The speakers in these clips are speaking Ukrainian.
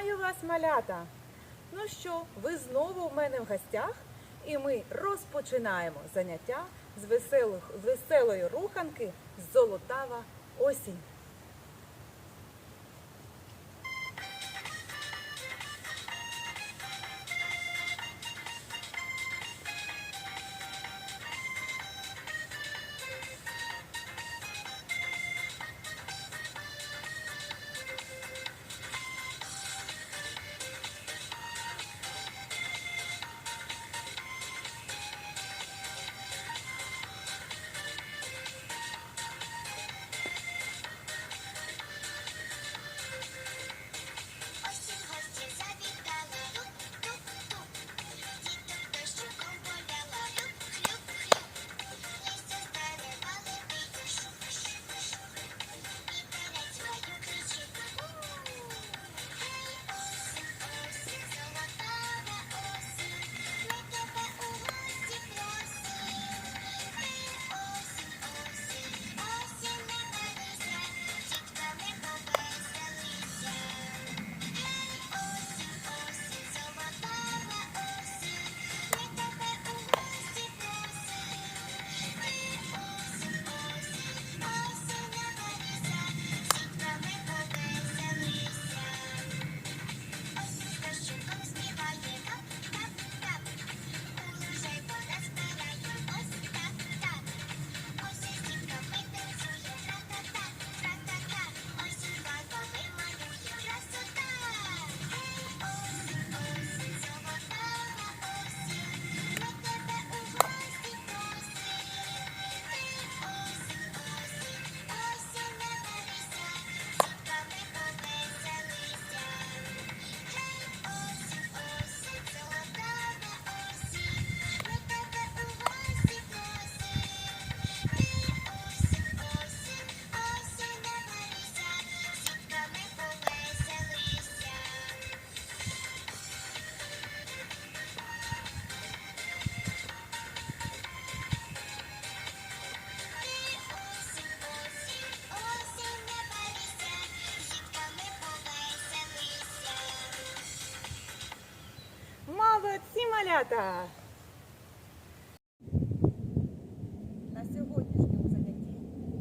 Вітаю вас, малята! Ну що, ви знову в мене в гостях, і ми розпочинаємо заняття з, веселих, з веселої руханки Золотава осінь. Молодці, малята! На сьогоднішньому занятті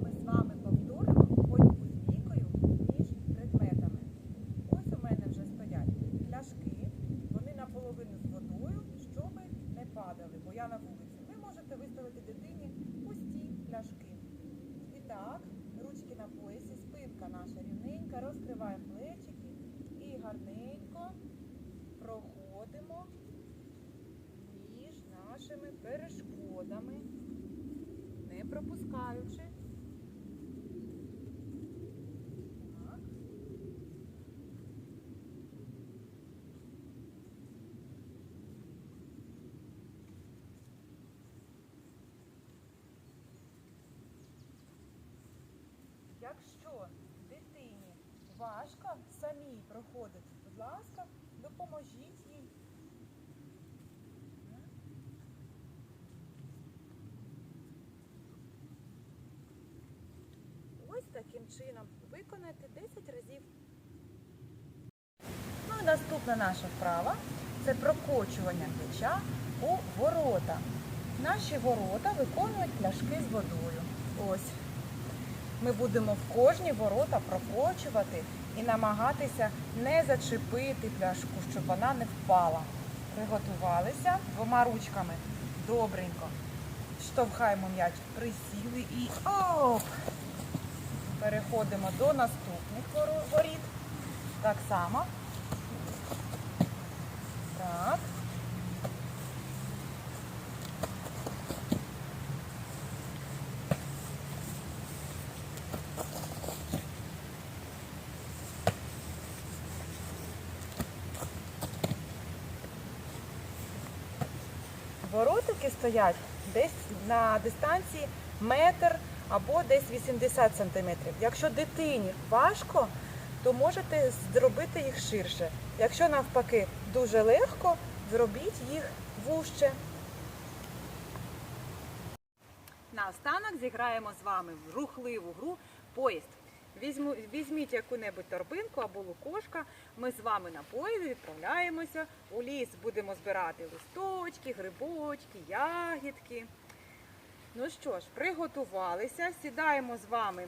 ми з вами повторимо ходьбу з вікою між предметами. Ось у мене вже стоять пляшки, вони наполовину з водою, щоб не падали, бо я на вулиці. Ви можете виставити дитині пусті пляшки. І так, ручки на поясі, спинка наша рівненька, розкриваємо плечики і гарненько проходимо між нашими перешкодами, не пропускаючи. Якщо дитині важко самій проходити, будь ласка, допоможіть їй. Ось таким чином виконайте 10 разів. Ну і наступна наша вправа це прокочування м'яча у ворота. Наші ворота виконують пляшки з водою. Ось. Ми будемо в кожні ворота прокочувати і намагатися не зачепити пляшку, щоб вона не впала. Приготувалися двома ручками. Добренько. Штовхаємо м'яч, присіли і оп! Переходимо до наступних воріт. Так само. Так. Воротики стоять десь на дистанції метр або десь 80 сантиметрів. Якщо дитині важко, то можете зробити їх ширше. Якщо навпаки дуже легко, зробіть їх вужче. Наостанок зіграємо з вами в рухливу гру поїзд. Візьму, візьміть яку-небудь торбинку або лукошка. Ми з вами на поїзді відправляємося у ліс. Будемо збирати листочки, грибочки, ягідки. Ну що ж, приготувалися, сідаємо з вами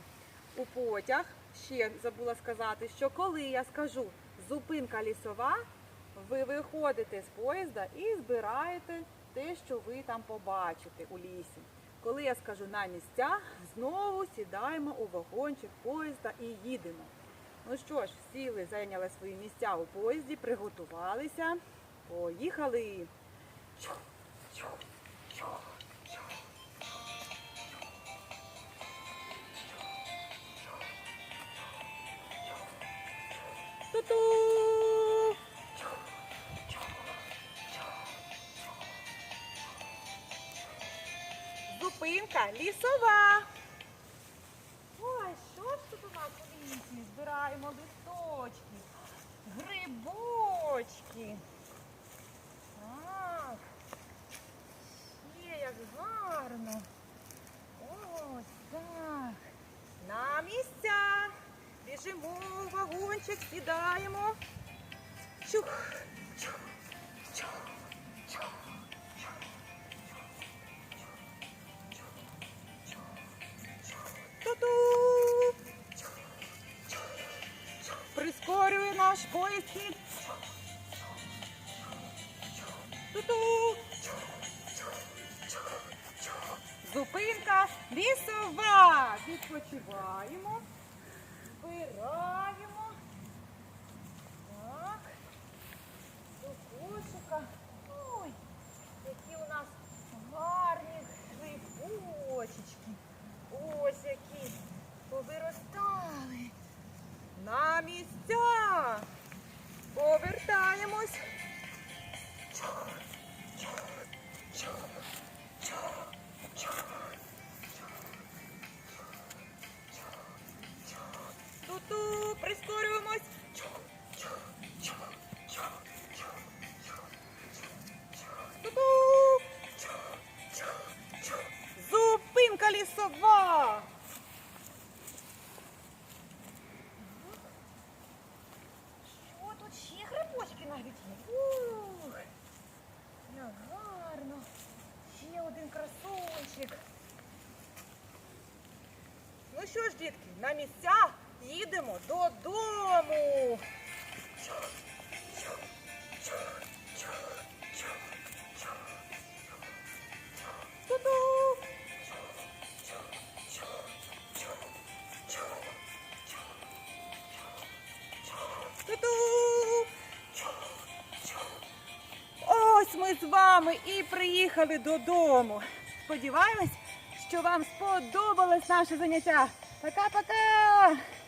у потяг. Ще забула сказати, що коли я скажу зупинка лісова, ви виходите з поїзда і збираєте те, що ви там побачите у лісі. Коли я скажу на місця, знову сідаємо у вагончик поїзда і їдемо. Ну що ж, сіли, зайняли свої місця у поїзді, приготувалися. Поїхали. Чух, чух, чух. Ту-ту! Зупинка лісова. Ой, що ж тут у нас у лісі? Збираємо листочки, грибочки. Так. Ще як гарно. Ось так. На місця. Біжимо в вагончик, сідаємо. Чух, чух, чух, чух. Ту-ту! Прискорює наш поїзд. Ту-ту! Зупинка лісова. Відпочиваємо. Збираємо. Так. До кошика. Ой, які у нас гарні грибочечки. Ось які повиростали. На місця. Повертаємось. Що ж, дітки, на місця їдемо додому. Ось ми з вами і приїхали додому. Сподіваємось, що вам сподобалось наше заняття. Pra cá, pra cá!